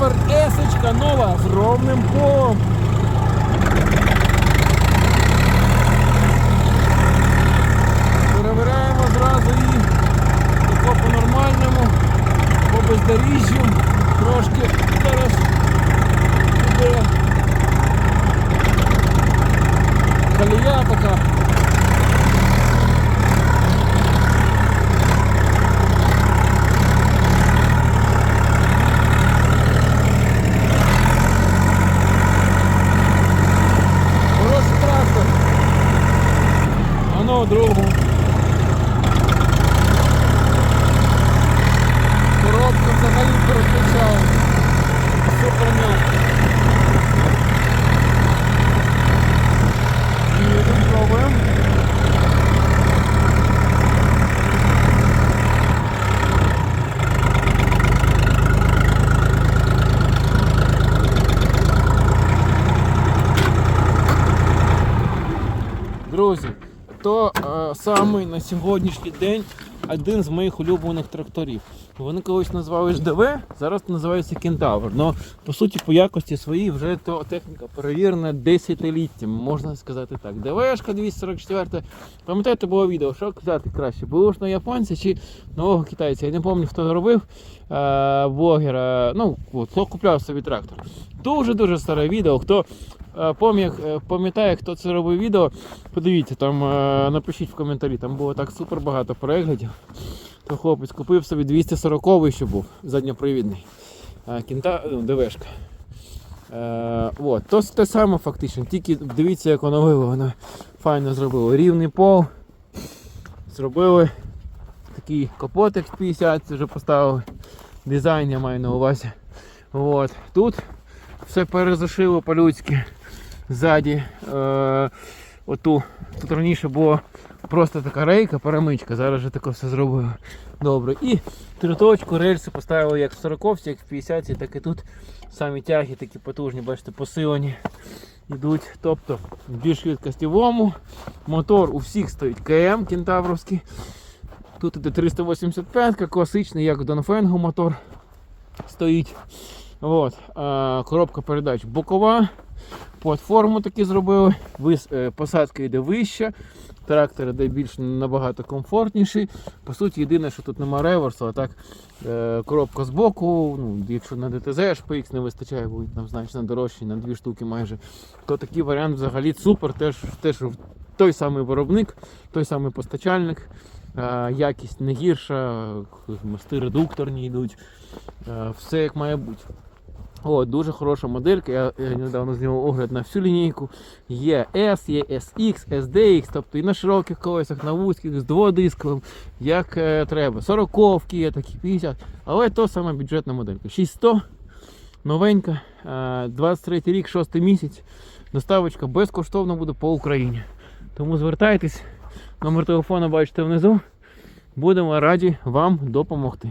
Кентавр Есочка нова з ровним полом. Перевіряємо зразу її тако по-нормальному, по бездоріжжю. Трошки зараз буде колія така. другу. Коробка взагалі переключає. Супер м'яко. Їдемо, пробуємо. Друзі, то е, самий на сьогоднішній день один з моїх улюблених тракторів. Вони колись називались ДВ, зараз називається Кентавр. Но по суті, по якості своїй вже то техніка перевірена десятиліттями, можна сказати так. ДВшка 244. Пам'ятаєте, було відео, що взяти краще? Було ж на японця чи нового китайця. Я не пам'ятаю, хто робив е, блогера. Ну, от, хто купляв собі трактор. Дуже-дуже старе відео. Хто пам'ятає, е, пам'ятає, хто це робив відео, подивіться, там е, напишіть в коментарі, там було так супер багато переглядів. То хлопець купив собі 240 ще був задньопривідний. Е, Кінта, ну, ДВшка. Е, от, то те саме фактично, тільки дивіться, як воно вигло, воно файно зробило. Рівний пол. Зробили такий капотик 50, це вже поставили. Дизайн я маю на увазі. От. Тут все перезашило по-людськи ззаді. Е, оту. Тут раніше було просто така рейка, перемичка, зараз вже таке все зробили добре. І триточку, рельси поставили як в 40 як в 50 так і тут самі тяги такі потужні, бачите, посилені йдуть. Тобто більш швидкостівому. Мотор у всіх стоїть КМ кентавровський. Тут іде 385 класичний, як в Донфенгу мотор стоїть. От, а, коробка передач бокова. Платформу таки зробили. Вис, е, посадка йде вища. Трактор йде більш набагато комфортніший. По суті, єдине, що тут нема реверсу, а так е, коробка з боку. Ну, якщо на ДТЗ HPX не вистачає, будуть нам значно дорожчі, на дві штуки майже. То такий варіант взагалі супер. Теж, теж той самий виробник, той самий постачальник. Е, якість не гірша, мости редукторні йдуть. Е, все як має бути. О, дуже хороша моделька. Я, я недавно зняв огляд на всю лінійку. Є S, є SX, SDX, тобто і на широких колесах, на вузьких, з дводисковим, як е, треба. 40 є такі 50. Але то саме бюджетна моделька. 6100, новенька, е, 23 рік, 6 місяць. Доставочка безкоштовно буде по Україні. Тому звертайтесь, номер телефону бачите внизу. Будемо раді вам допомогти.